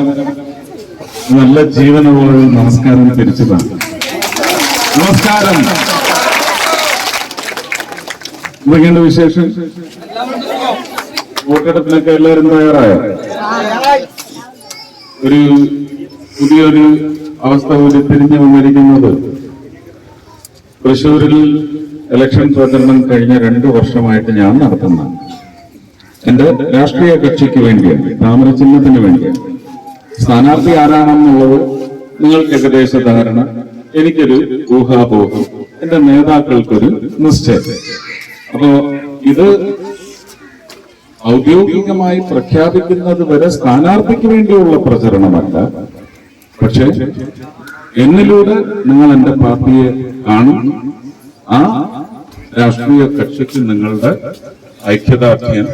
നമസ്കാരം നല്ല ജീവനുള്ള നമസ്കാരം തിരിച്ചതാണ് നമസ്കാരം. എന്തൊക്കെയുണ്ട് വിശേഷം? വോട്ടെടുപ്പിനൊക്കെ എല്ലാവരും തയ്യാറായോ? ഒരു പുതിയൊരു അവസ്ഥ ഉരുത്തിരിഞ്ഞു വന്നിരിക്കുന്നത്. തൃശൂരിൽ ഇലക്ഷൻ പ്രചരണം കഴിഞ്ഞ രണ്ടു വർഷമായിട്ട് ഞാൻ നടത്തുന്ന എന്റെ രാഷ്ട്രീയ കക്ഷിക്ക് വേണ്ടിയാണ് താമരചിഹ്നത്തിന് വേണ്ടിയാണ്. സ്ഥാനാർത്ഥി ആരാണെന്നുള്ളത് നിങ്ങൾക്ക് ഏകദേശ ധാരണ. എനിക്കൊരു ഊഹാബോഹം എന്റെ നേതാക്കൾക്കൊരു നിശ്ചയം. അപ്പോ ഇത് ഔദ്യോഗികമായി പ്രഖ്യാപിക്കുന്നത് വരെ സ്ഥാനാർത്ഥിക്ക് വേണ്ടിയുള്ള പ്രചരണമല്ല. പക്ഷെ എന്നിലൂടെ നിങ്ങൾ എന്റെ പാർട്ടിയെ കാണും. ആ രാഷ്ട്രീയ കക്ഷിക്ക് നിങ്ങളുടെ ഐക്യദാർഢ്യം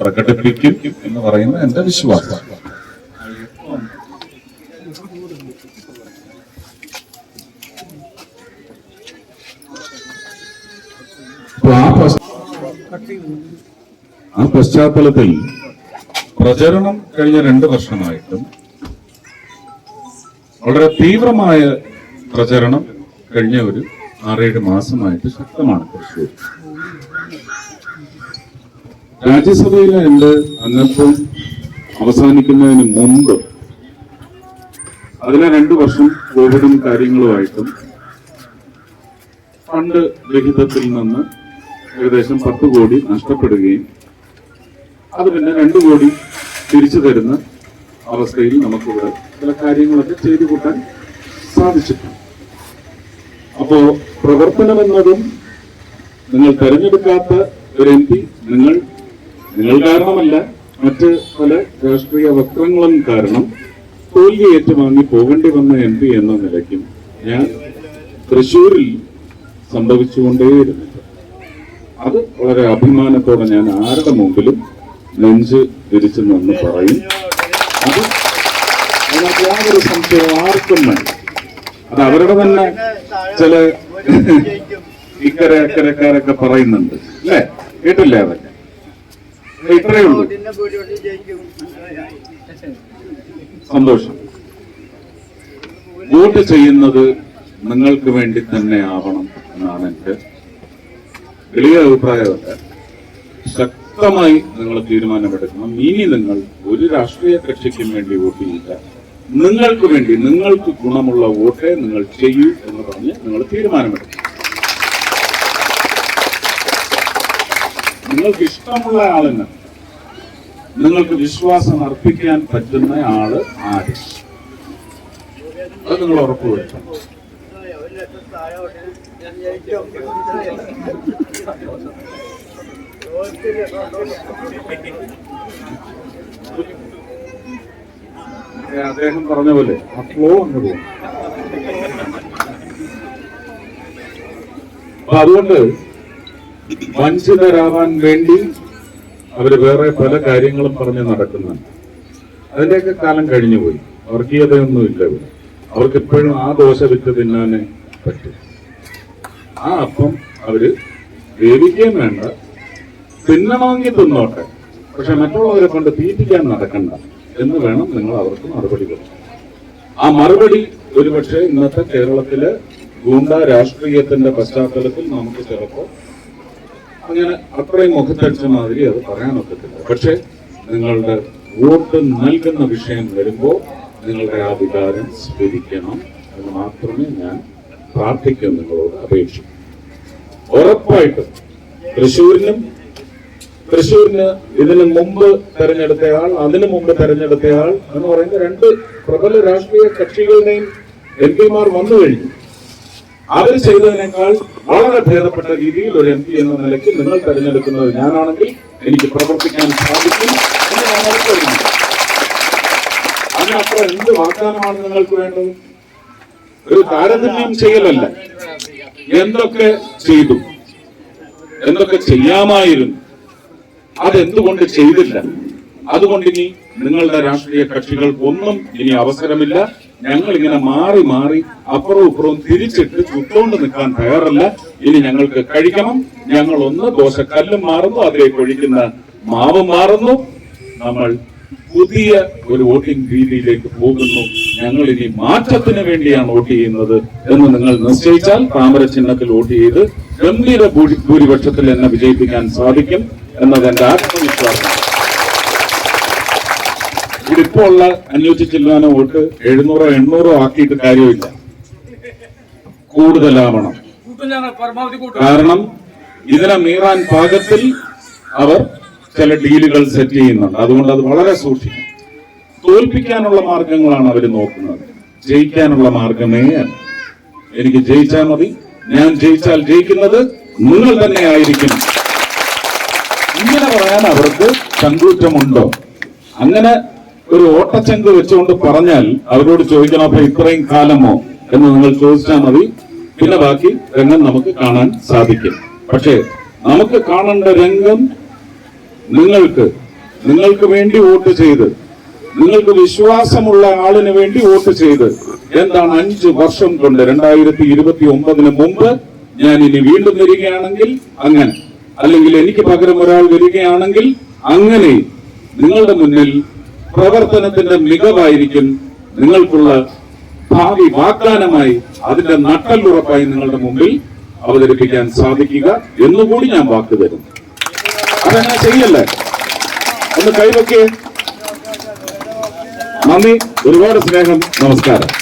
പ്രകടിപ്പിക്കും എന്ന് പറയുന്ന എന്റെ വിശ്വാസം അപ്പൊ ആ പശ്ച- ആ പശ്ചാത്തലത്തിൽ പ്രചരണം കഴിഞ്ഞ രണ്ട് വർഷമായിട്ടും വളരെ തീവ്രമായ പ്രചരണം കഴിഞ്ഞ ഒരു ആറേഴ് മാസമായിട്ട് ശക്തമാണ് തൃശ്ശൂർ. രാജ്യസഭയിലെ എന്റെ അംഗത്വം അവസാനിക്കുന്നതിന് മുമ്പ് അതിലെ രണ്ടു വർഷം കോവിഡും കാര്യങ്ങളുമായിട്ടും ഫണ്ട് വിഹിതത്തിൽ നിന്ന് ഏകദേശം പത്ത് കോടി നഷ്ടപ്പെടുകയും അത് പിന്നെ രണ്ടു കോടി തിരിച്ചു തരുന്ന അവസ്ഥയിൽ നമുക്കിവിടെ ചില കാര്യങ്ങളൊക്കെ ചെയ്തു കൂട്ടാൻ സാധിച്ചിട്ടുണ്ട്. അപ്പോ പ്രവർത്തനം എന്നതും നിങ്ങൾ തെരഞ്ഞെടുക്കാത്ത ഒരു എം പി നിങ്ങൾ നിങ്ങൾ കാരണമല്ല മറ്റ് പല രാഷ്ട്രീയ വക്രങ്ങളും കാരണം തോൽവി ഏറ്റുവാങ്ങി പോകേണ്ടി വന്ന എം പി എന്ന നിലയ്ക്കും ഞാൻ തൃശൂരിൽ സംഭവിച്ചുകൊണ്ടേയിരുന്നു അത് വളരെ അഭിമാനത്തോടെ ഞാൻ ആരുടെ മുമ്പിലും നെഞ്ച് തിരിച്ചു നിന്ന് പറയും. അത് യാതൊരു സംശയവും ആർക്കും വേണ്ട. അത് അവരുടെ തന്നെ ചില ഇക്കരെ അക്കരക്കാരൊക്കെ പറയുന്നുണ്ട്. അല്ലേ? കേട്ടില്ലേ അതൊക്കെ? ഇത്രയേ ഉള്ളൂ. സന്തോഷം. വോട്ട് ചെയ്യുന്നത് നിങ്ങൾക്ക് വേണ്ടി തന്നെ ആവണം എന്നാണ് എന്റെ വലിയ അഭിപ്രായമല്ല. ശക്തമായി നിങ്ങൾ തീരുമാനമെടുക്കണം. ഇനി നിങ്ങൾ ഒരു രാഷ്ട്രീയ കക്ഷിക്കും വേണ്ടി വോട്ട് ചെയ്യില്ല നിങ്ങൾക്ക് വേണ്ടി നിങ്ങൾക്ക് ഗുണമുള്ള വോട്ടേ നിങ്ങൾ ചെയ്യൂ എന്ന് പറഞ്ഞ് നിങ്ങൾ തീരുമാനമെടുക്കണം. നിങ്ങൾക്ക് ഇഷ്ടമുള്ള ആളിന് നിങ്ങൾക്ക് വിശ്വാസം അർപ്പിക്കാൻ പറ്റുന്ന ആൾ ആര്? അത് നിങ്ങൾ ഉറപ്പുവരുത്തണം വരുത്തണം. അദ്ദേഹം പറഞ്ഞ പോലെ ആ ഫ്ലോ അങ്ങ് പോകും അപ്പൊ അതുകൊണ്ട് വഞ്ചിതരാവാൻ വേണ്ടി അവർ വേറെ പല കാര്യങ്ങളും പറഞ്ഞ് നടക്കുന്നുണ്ട്. അതിന്റെയൊക്കെ കാലം കഴിഞ്ഞുപോയി വർഗീയതയൊന്നുമില്ല ഇവിടെ. അവർക്ക് എപ്പോഴും ആ ദോശ വിറ്റ് തിന്നാനേ പറ്റും. ആ അപ്പം അവർ വേവിക്കുകയും വേണ്ട. തിന്നണമെങ്കിൽ തിന്നോട്ടെ. പക്ഷെ മറ്റുള്ളവരെ കൊണ്ട് തീറ്റിക്കാൻ നടക്കണ്ട എന്ന് വേണം നിങ്ങൾ അവർക്ക് മറുപടി കൊടുക്കാൻ. ആ മറുപടി ഒരുപക്ഷെ ഇന്നത്തെ കേരളത്തിലെ ഗൂണ്ട രാഷ്ട്രീയത്തിന്റെ പശ്ചാത്തലത്തിൽ നമുക്ക് ചിലപ്പോ അങ്ങനെ അത്രയും മുഖത്തടിച്ച മാതിരി അത് പറയാനൊക്കത്തില്ല പക്ഷെ നിങ്ങളുടെ വോട്ട് നൽകുന്ന വിഷയം വരുമ്പോൾ നിങ്ങളുടെ ആ വികാരം സ്വീകരിക്കണം എന്ന് മാത്രമേ ഞാൻ പ്രാർത്ഥിക്കൂ നിങ്ങളോട് അപേക്ഷിക്കും. ഉറപ്പായിട്ടും തൃശ്ശൂരിനും തൃശ്ശൂരിന് ഇതിന് മുമ്പ് തെരഞ്ഞെടുത്തയാൾ അതിനു മുമ്പ് തെരഞ്ഞെടുത്തയാൾ എന്ന് പറയുന്ന രണ്ട് പ്രബല രാഷ്ട്രീയ കക്ഷികളുടെയും എം പിമാർ വന്നു കഴിഞ്ഞു. അവർ ചെയ്തതിനേക്കാൾ വളരെ ഭേദപ്പെട്ട രീതിയിൽ ഒരു എം പി എന്ന നിലയ്ക്ക് നിങ്ങൾ തെരഞ്ഞെടുക്കുന്നത് ഞാനാണെങ്കിൽ എനിക്ക് പ്രവർത്തിക്കാൻ സാധിക്കും എന്ന് ഞാൻ ഉറപ്പുവരുന്നു. അതിനപ്പുറം എന്ത് വാഗ്ദാനമാണ് നിങ്ങൾക്ക് വേണ്ടത്? ഒരു താരതമ്യം ചെയ്യലല്ല. എന്തൊക്കെ ചെയ്തു? എന്തൊക്കെ ചെയ്യാമായിരുന്നു? അതെന്തുകൊണ്ട് ചെയ്തില്ല? അതുകൊണ്ട് ഇനി നിങ്ങളുടെ രാഷ്ട്രീയ കക്ഷികൾക്കൊന്നും ഇനി അവസരമില്ല. ഞങ്ങൾ ഇങ്ങനെ മാറി മാറി അപ്പുറവും ഇപ്പുറവും തിരിച്ചിട്ട് ചുറ്റോണ്ട് നിൽക്കാൻ തയ്യാറല്ല. ഇനി ഞങ്ങൾക്ക് കഴിക്കണം. ഞങ്ങൾ ഒന്ന് ദോശക്കല്ലും മാറുന്നു അതിലേക്ക് ഒഴിക്കുന്ന മാവ് മാറുന്നു. നമ്മൾ പുതിയ ഒരു വോട്ടിംഗ് രീതിയിലേക്ക് പോകുന്നു. ഞങ്ങൾ ഇനി മാറ്റത്തിന് വേണ്ടിയാണ് വോട്ട് ചെയ്യുന്നത് എന്ന് നിങ്ങൾ നിശ്ചയിച്ചാൽ താമര ചിഹ്നത്തിൽ വോട്ട് ചെയ്ത് ഗംഭീര ഭൂരി- ഭൂരിപക്ഷത്തിൽ എന്നെ വിജയിപ്പിക്കാൻ സാധിക്കും എന്നത് എന്റെ ആത്മവിശ്വാസം. ഇതിപ്പോ ഉള്ള അഞ്ഞൂറ്റി ചില്ലാന വോട്ട് എഴുന്നൂറോ എണ്ണൂറോ ആക്കിയിട്ട് കാര്യമില്ല. കൂടുതലാവണം. കാരണം ഇതിനെ മീറാൻ പാകത്തിൽ അവർ ചില ഡീലുകൾ സെറ്റ് ചെയ്യുന്നുണ്ട്. അതുകൊണ്ട് അത് വളരെ സൂക്ഷിക്കണം. തോൽപ്പിക്കാനുള്ള മാർഗങ്ങളാണ് അവർ നോക്കുന്നത്. ജയിക്കാനുള്ള മാർഗമേ എനിക്ക് ജയിച്ചാൽ മതി. ഞാൻ ജയിച്ചാൽ ജയിക്കുന്നത് നിങ്ങൾ തന്നെ ആയിരിക്കും ഇങ്ങനെ പറയാൻ അവർക്ക് ചങ്കൂറ്റമുണ്ടോ അങ്ങനെ ഒരു ഓട്ടച്ചങ്ക് വെച്ചുകൊണ്ട് പറഞ്ഞാൽ അവരോട് ചോദിക്കണം അപ്പൊ ഇത്രയും കാലമോ? എന്ന് നിങ്ങൾ ചോദിച്ചാൽ മതി. പിന്നെ ബാക്കി രംഗം നമുക്ക് കാണാൻ സാധിക്കും. പക്ഷേ നമുക്ക് കാണേണ്ട രംഗം നിങ്ങൾക്ക് നിങ്ങൾക്ക് വേണ്ടി വോട്ട് ചെയ്ത് നിങ്ങൾക്ക് വിശ്വാസമുള്ള ആളിന് വേണ്ടി വോട്ട് ചെയ്ത് എന്താണ് അഞ്ചു വർഷം കൊണ്ട് രണ്ടായിരത്തി ഇരുപത്തി ഒമ്പതിന് മുമ്പ് ഞാൻ ഇനി വീണ്ടും വരികയാണെങ്കിൽ അങ്ങനെ. അല്ലെങ്കിൽ എനിക്ക് പകരം ഒരാൾ വരികയാണെങ്കിൽ അങ്ങനെ. നിങ്ങളുടെ മുന്നിൽ പ്രവർത്തനത്തിന്റെ മികവായിരിക്കും നിങ്ങൾക്കുള്ള ഭാവി വാഗ്ദാനമായി അതിന്റെ നട്ടല്ലുറപ്പായി നിങ്ങളുടെ മുമ്പിൽ അവതരിപ്പിക്കാൻ സാധിക്കുക എന്നുകൂടി ഞാൻ വാക്ക് തരുന്നു അതങ്ങനെ ചെയ്യല്ലേ? ഒന്ന് കൈവക്കേ നന്ദി. ഒരുപാട് സ്നേഹം. നമസ്കാരം.